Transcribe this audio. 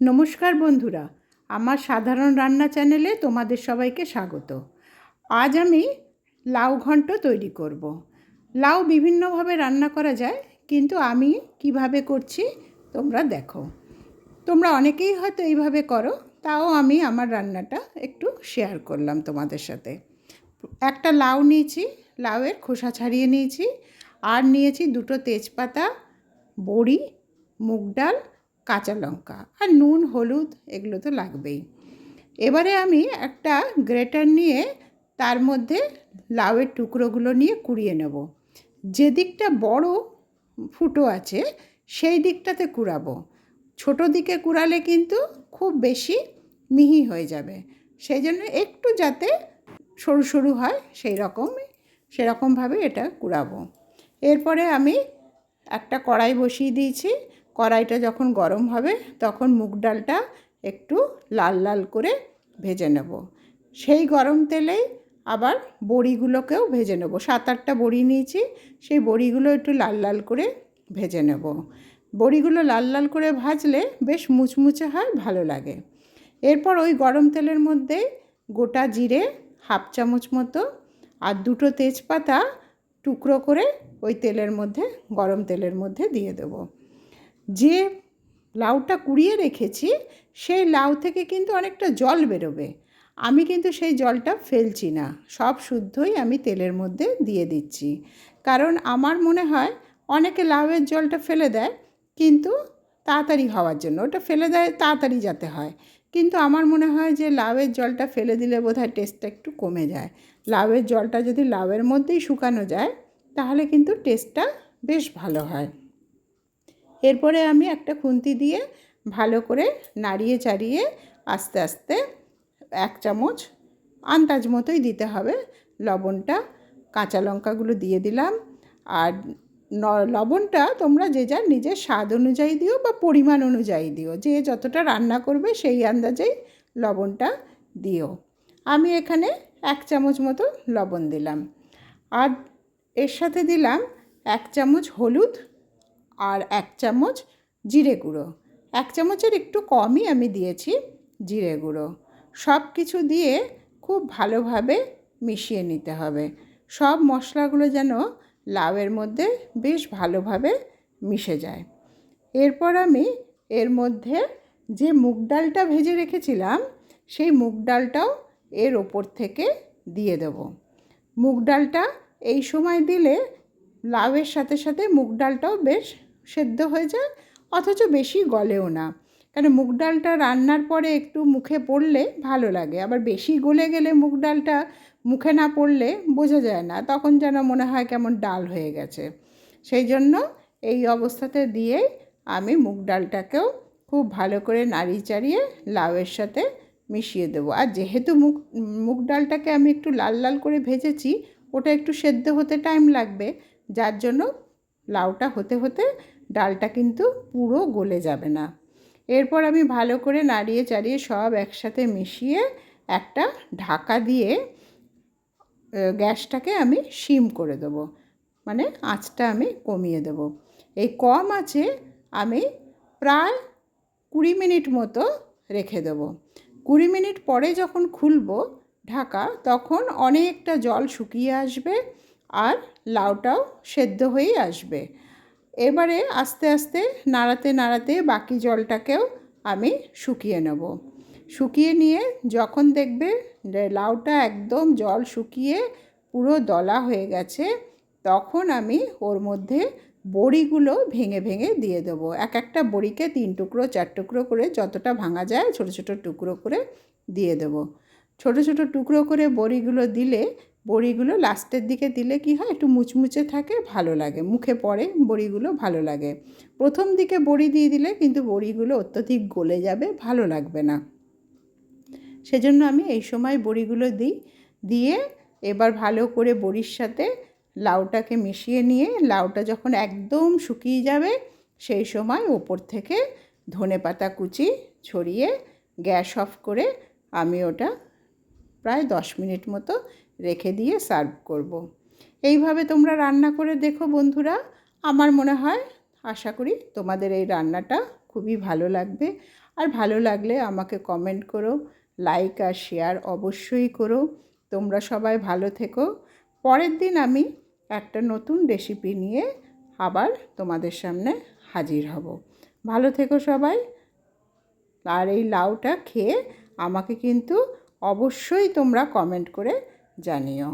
নমস্কার বন্ধুরা, আমার সাধারণ রান্না চ্যানেলে তোমাদের সবাইকে স্বাগত। আজ আমি লাউ ঘন্ট তৈরি করব। লাউ বিভিন্নভাবে রান্না করা যায়, কিন্তু আমি কীভাবে করছি তোমরা দেখো। তোমরা অনেকেই হয়তো এইভাবে করো, তাও আমি আমার রান্নাটা একটু শেয়ার করলাম তোমাদের সাথে। একটা লাউ নিয়েছি, লাউয়ের খোসা ছাড়িয়ে নিয়েছি, আর নিয়েছি দুটো তেজপাতা, বড়ি, মুগ ডাল কাঁচা লঙ্কা আর নুন, হলুদ এগুলো তো লাগবেই। এবারে আমি একটা গ্রেটার নিয়ে তার মধ্যে লাউয়ের টুকরোগুলো নিয়ে কুড়িয়ে নেব। যে দিকটা বড় ফুটো আছে সেই দিকটাতে কুড়াবো। ছোটো দিকে কুড়ালে কিন্তু খুব বেশি মিহি হয়ে যাবে। সেই জন্য একটু যাতে সরু সরু হয় সেই রকম, সেরকমভাবে এটা কুড়াবো। এরপরে আমি একটা কড়াই বসিয়ে দিয়েছি। কড়াইটা যখন গরম হবে, তখন মুগ ডালটা একটু লাল লাল করে ভেজে নেব। সেই গরম তেলেই আবার বড়িগুলোকেও ভেজে নেব। সাত আটটা বড়ি নিয়েছি, সেই বড়িগুলো একটু লাল লাল করে ভেজে নেব। বড়িগুলো লাল লাল করে ভাজলে বেশ মুচমুচে হয়, ভালো লাগে। এরপর ওই গরম তেলের মধ্যে গোটা জিরে হাফ চামচ মতো আর দুটো তেজপাতা টুকরো করে ওই তেলের মধ্যে, গরম তেলের মধ্যে দিয়ে দেবো। যে লাউটা কুড়িয়ে রেখেছি, সেই লাউ থেকে কিন্তু অনেকটা জল বেরোবে। আমি কিন্তু সেই জলটা ফেলছি না। সব শুদ্ধই আমি তেলের মধ্যে দিয়ে দিচ্ছি। কারণ আমার মনে হয় অনেকে লাউয়ের জলটা ফেলে দেয়, কিন্তু তাড়াতাড়ি হওয়ার জন্য। ওটা ফেলে দেয়, তাড়াতাড়ি যাতে হয়। কিন্তু আমার মনে হয় যে লাউয়ের জলটা ফেলে দিলে বোধহয় টেস্টটা একটু কমে যায়। লাউয়ের জলটা যদি লাউয়ের মধ্যেই শুকানো যায়, তাহলে কিন্তু টেস্টটা বেশ ভালো হয়। এরপরে আমি একটা খুন্তি দিয়ে ভালো করে নাড়িয়ে চাড়িয়ে আস্তে আস্তে এক চামচ আন্দাজ মতোই দিতে হবে। লবণটা, কাঁচা লঙ্কাগুলো দিয়ে দিলাম। আর লবণটা তোমরা যে যার নিজের স্বাদ অনুযায়ী দিও বা পরিমাণ অনুযায়ী দিও। যে যতটা রান্না করবে সেই আন্দাজেই লবণটা দিও। আমি এখানে এক চামচ মতো লবণ দিলাম। আর এর সাথে দিলাম এক চামচ হলুদ আর এক চামচ জিরে গুঁড়ো। এক চামচের একটু কমই আমি দিয়েছি জিরে গুঁড়ো। সব কিছু দিয়ে খুব ভালোভাবে মিশিয়ে নিতে হবে। সব মশলাগুলো যেন লাউয়ের মধ্যে বেশ ভালোভাবে মিশে যায়। এরপর আমি এর মধ্যে যে মুগ ডালটা ভেজে রেখেছিলাম, সেই মুগ ডালটাও এর ওপর থেকে দিয়ে দেব। মুগ ডালটা এই সময় দিলে লাউয়ের সাথে সাথে মুগ ডালটাও বেশ সেদ্ধ হয়ে যায়, অথচ বেশি গলেও না। কারণ মুগ ডালটা রান্নার পরে একটু মুখে পড়লে ভালো লাগে, আবার বেশি গলে গেলে মুগ ডালটা মুখে না পড়লে বোঝা যায় না, তখন যেন মনে হয় কেমন ডাল হয়ে গেছে। সেই জন্য এই অবস্থাতে দিয়েই আমি মুগ ডালটাকেও খুব ভালো করে নাড়িয়ে চাড়িয়ে লাউয়ের সাথে মিশিয়ে দেবো। আর যেহেতু মুগ মুগ ডালটাকে আমি একটু লাল লাল করে ভেজেছি, ওটা একটু সেদ্ধ হতে টাইম লাগবে, যার জন্য লাউটা হতে হতে ডালটা কিন্তু পুরো গলে যাবে না। এরপর আমি ভালো করে নাড়িয়ে চাড়িয়ে সব একসাথে মিশিয়ে একটা ঢাকা দিয়ে গ্যাসটাকে আমি সিম করে দেবো। মানে আঁচটা আমি কমিয়ে দেবো। এই কম আছে আমি প্রায় কুড়ি মিনিট মতো রেখে দেবো। কুড়ি মিনিট পরে যখন খুলবো ঢাকা, তখন অনেকটা জল শুকিয়ে আসবে আর লাউটাও সেদ্ধ হয়েই আসবে। এবারে আস্তে আস্তে নাড়াতে নাড়াতে বাকি জলটাকেও আমি শুকিয়ে নেব। শুকিয়ে নিয়ে যখন দেখবে লাউটা একদম জল শুকিয়ে পুরো দলা হয়ে গেছে, তখন আমি ওর মধ্যে বড়িগুলো ভেঙে ভেঙে দিয়ে দেবো। এক একটা বড়িকে তিন টুকরো, চার টুকরো করে যতটা ভাঙা যায় ছোটো ছোটো টুকরো করে দিয়ে দেবো। ছোটো ছোটো টুকরো করে বড়িগুলো দিলে বড়িগুলো লাস্টের দিকে দিলে কি হয়? একটু মুচমুচে থাকে, ভালো লাগে। মুখে পড়ে, বড়িগুলো ভালো লাগে। প্রথম দিকে বড়ি দিয়ে দিলে কিন্তু বড়িগুলো অত্যধিক গলে যাবে, ভালো লাগবে না। সেজন্য আমি এই সময় বড়িগুলো দিই। দিয়ে এবার ভালো করে বড়ির সাথে লাউটাকে মিশিয়ে নিয়ে, লাউটা যখন একদম শুকিয়ে যাবে, সেই সময় ওপর থেকে ধনে পাতা কুচি ছড়িয়ে গ্যাস অফ করে আমি ওটা প্রায় দশ মিনিট মতো রেখে দিয়ে সার্ভ করব। এইভাবে তোমরা রান্না করে দেখো বন্ধুরা। আমার মনে হয়, আশা করি তোমাদের এই রান্নাটা খুবই ভালো লাগবে। আর ভালো লাগলে আমাকে কমেন্ট করো লাইক আর শেয়ার অবশ্যই করো। তোমরা সবাই ভালো থেকো। পরের দিন আমি একটা নতুন রেসিপি নিয়ে আবার তোমাদের সামনে হাজির হব। ভালো থেকো সবাই। আর এই লাউটা খেয়ে আমাকে কিন্তু অবশ্যই তোমরা কমেন্ট করে জানিও।